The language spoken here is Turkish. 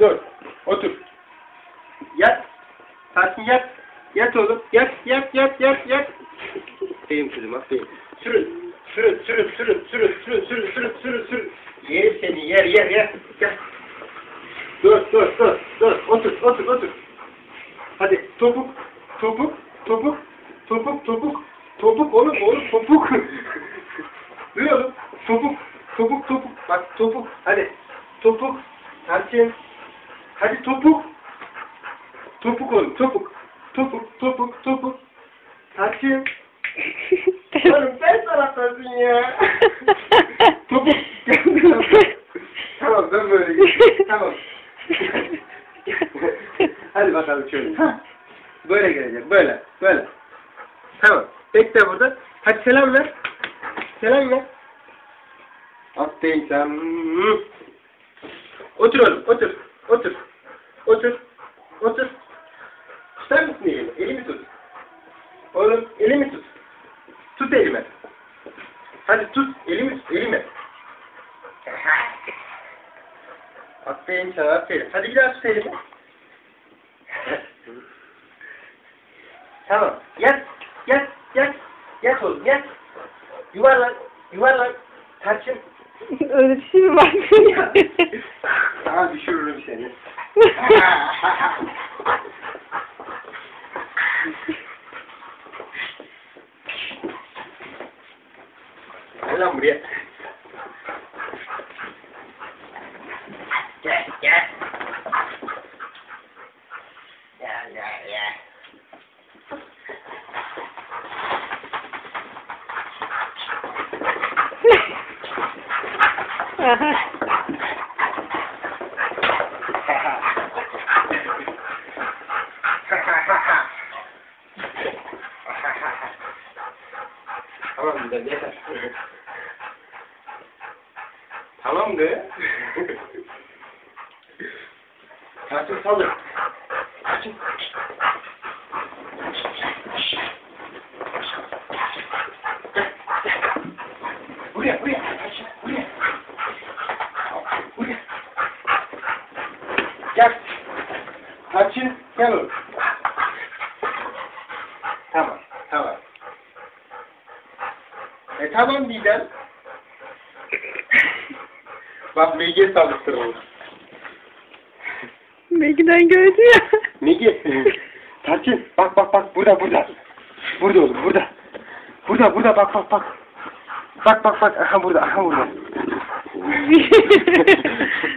Dur. Otur. Yat. Tarçın yat. Yat oğlum. Yat, yat, yat, yat, yat. Aferin kızım, aferin. Sürün. Sürün, sürün, sürün, sürün, sürün, sürün, sürün, sürün, sürün. Yerim seni, yer, yer, yer. Gel. Dur, dur, dur, dur. Otur, otur, otur. Hadi topuk, topuk, topuk, topuk, topuk, topuk oğlum, oğlum topuk. Dur oğlum. Topuk, topuk, topuk. Bak topuk. Hadi. Topuk. Tarçın. Hadi topuk. Topuk oğlum, topuk. Topuk, topuk, topuk. Tarçın. Oğlum sen salatasın ya. topuk. tamam ben böyle geçeyim. Tamam. Hadi bakalım şöyle. Ha. Böyle gelecek. Böyle. Böyle. Tamam. Bekle burada. Hadi selam ver. Selam ver. Hmm. Otur oğlum. Otur. Otur. Otur. Otur. Tutar mısın elimi? Elimi tut. Oğlum elimi tut. Tut elimi. Hadi tut. Elimi tut. Elimi. Aferin sana aferin. Hadi bir daha tut elimi. tamam. Yat. Yat. Yat. Yat oğlum yat. Yuvarlan. Yuvarlan. Tarçın. Öyle bir şey mi var? Daha düşürürüm seni. Gel lan buraya. Gel gel. Gel gel gel. Aha. Tamam güzel yeter. tamam be. Kaçın salın. Kaçın. Buraya, buraya. Kaçın, buraya. Buraya. Gel. Kaçın, gel oğlum. Tamam, tamam. E tamam Didem. Bak Bilge saldırtırmış. Belki'den gördü ya. Bilge. Tarçın bak bak bak burada burada. Burada oğlum burada. Burada burada bak bak bak. Bak bak bak aha burada aha burada.